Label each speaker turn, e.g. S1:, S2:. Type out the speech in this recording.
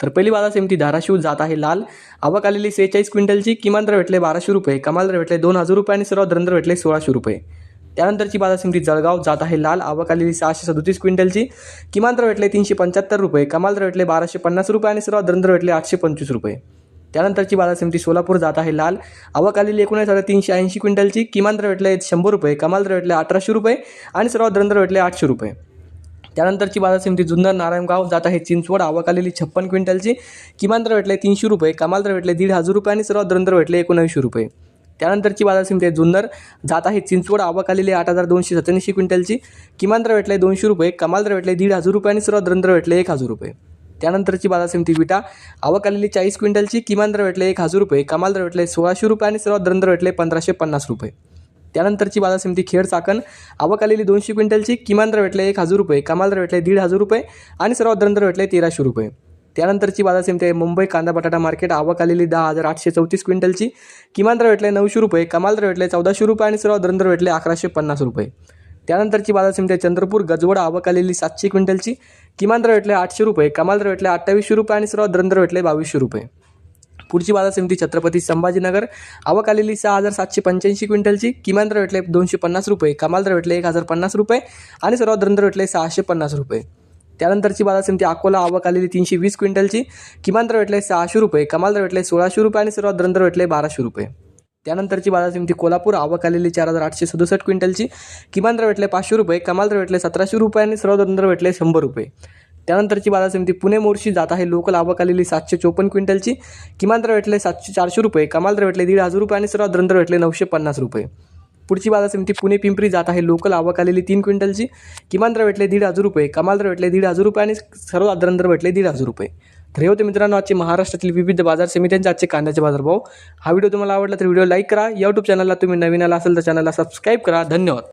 S1: तर पहिली बाजार समिती धाराशिव जात आहे लाल. आवक आलेली सेहेचाळीस क्विंटलची किमान दर भेटले बाराशे रुपये कमाल दर भेटले दोन हजार रुपये आणि सर्वात दर भेटले सोळाशे रुपये. त्यानंतरची बाजार समिती जळगाव जात आहे लाल. आवक आलेली सहाशे सदोतीस क्विंटलची किमान दर भेटले तीनशे पंच्याहत्तर रुपये कमाल दर भेटले बाराशे पन्नास रुपये आणि सर्वात दर भेटले आठशे पंचवीस रुपये. त्यानंतरची बाजार समिती सोलापूर जात आहे लाल. आवक आलेली एकोणीस हजार तीनशे ऐंशी क्विंटलची किमान दर भेटले शंभर रुपये कमाल दर भेटले अठराशे रुपये आणि सर्वात दर भेटले आठशे रुपये. त्यानंतरची बाजार समिती जुन्नर नारायणगाव जात आहे. चिंचवड आवक आलेली छप्पन क्विंटलची. किमान दर भेटले तीनशे रुपये कमाल दर भेटले दीड हजार रुपये आणि सर्वात दर भेटले एकोणऐंशी रुपये. त्यानंतरची बाजार समिती आहे जुन्नर जात आहे. चिंचवड आवक आलेली आठ हजार दोनशे सत्याऐंशी क्विंटलची. किमान दर भेटले दोनशे रुपये कमाल दर भेटले दीड हजार रुपये आणि सर्वात दर भेटले एक हजार रुपये. त्यानंतरची बाजार समिती विटा आवक आलेली चाळीस क्विंटलची. किमान दर भेटले एक हजार रुपये कमाल दर भेटले सोळाशे रुपये आणि सर्वात दर भेटले पंधराशे पन्नास रुपये. त्यानंतरची बाजार समिती खेड चाकण. आवक आलेली दोनशे क्विंटलची किमान दर भेटले एक हजार रुपये कमाल दर भेटले दीड हजार रुपये आणि सर्वात दर भेटले तेराशे रुपये. त्यानंतरची बाजार समिती आहे मुंबई कांदा बटाटा मार्केट. आवक आलेली दहा हजार आठशे चौतीस क्विंटलची किमान दर भेटले नऊशे रुपये कमाल दर भेटले चौदाशे रुपये आणि सर्वात दर भेटले अकराशे पन्नास रुपये. त्यानंतरची बाजार समिती आहे चंद्रपूर. गजवड आवक आलेली सातशे क्विंटलची किमान दर भेटले आठशे रुपये कमाल दर भेटले अठ्ठावीसशे रुपये आणि सर्वात दर भेटले बावीसशे रुपये. पुढची बाजार समिती छत्रपती संभाजीनगर. आवक आलेली सहा हजार सातशे पंच्याऐंशी क्विंटलची. किमान दर भेटले दोनशे पन्नास रुपये. कमाल दर भेटले एक हजार पन्नास रुपये. आणि सर्वात दर भेटले सहाशे पन्नास रुपये. त्यानंतरची बाजार समिती अकोला आवक आलेली तीनशे वीस क्विंटलची. किमान दर भेटले सहाशे रुपये. कमाल दर भेटले सोळाशे रुपये आणि सर्वात दर भेटले बाराशे रुपये. त्यानंतरची बाजार समिती कोल्हापूर आवक आलेली चार हजार आठशे सदुसष्ट क्विंटलची. किमान दर भेटले पाचशे रुपये. कमाल दर भेटले सतराशे रुपये आणि सर्वात दर भेटले शंभर रुपये. त्यानंतरची बाजार समिती पुणे मोर्शी जात आहे. लोकल आवक आलेली सातशे चोपन्न क्विंटलची. किमान दर भेटले सातशे चारशे रुपये. कमाल दर भेटले दीड हजार रुपये आणि सर्वात दर भेटले नऊशे पन्नास रुपये. पुढची बाजार समिती पुणे पिंपरी जात आहे. लोकल आवक आलेली तीन क्विंटलची. किमान दर भेटले दीड हजार रुपये. कमाल दर भेटले दीड हजार रुपये आणि सर्व दर भेटले दीड हजार रुपये. तर हे होते मित्रांनो आजचे महाराष्ट्रातील विविध बाजार समित्यांचे आजचे कांद्याचे बाजारभाव. हा व्हिडिओ तुम्हाला आवडला तर व्हिडिओ लाईक करा. यूट्यूब चॅनलला तुम्ही नवीन आला असेल तर चॅनलला सबस्क्राईब करा. धन्यवाद.